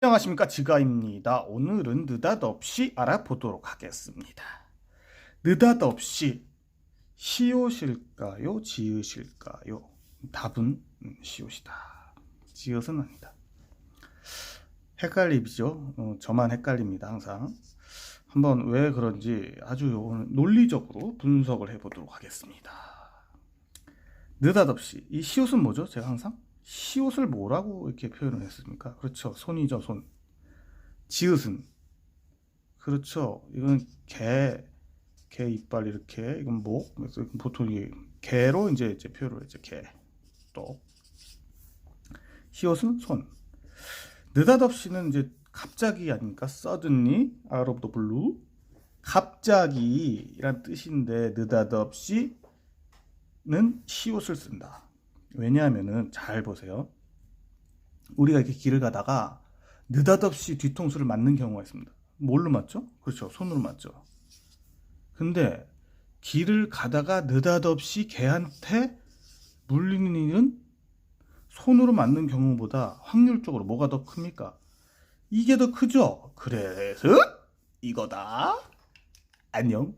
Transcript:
안녕하십니까 지가입니다. 오늘은 느닷없이 알아보도록 하겠습니다. 느닷없이 시옷일까요? 지읒일까요? 답은 음, 시옷이다. 지읒은 아니다. 헷갈리죠? 어, 저만 헷갈립니다 항상. 한번 왜 그런지 아주 논리적으로 분석을 해보도록 하겠습니다. 느닷없이 이 시옷은 뭐죠? 제가 항상 시옷을 뭐라고 이렇게 표현을 했습니까? 그렇죠. 손이죠, 손. 지읒은 그렇죠. 이건 개, 개 이빨 이렇게 이건 목. 그래서 보통 이게 개로 이제 이제 표현을 했죠. 개. 또 시옷은 손. 느닷없이는 이제 갑자기 아닙니까? suddenly out of the blue. 갑자기란 뜻인데 느닷없이는 시옷을 쓴다. 왜냐하면은 잘 보세요. 우리가 이렇게 길을 가다가 느닷없이 뒤통수를 맞는 경우가 있습니다. 뭘로 맞죠? 그렇죠. 손으로 맞죠. 근데 길을 가다가 느닷없이 개한테 물리는 일은 손으로 맞는 경우보다 확률적으로 뭐가 더 큽니까? 이게 더 크죠? 그래서 이거다. 안녕.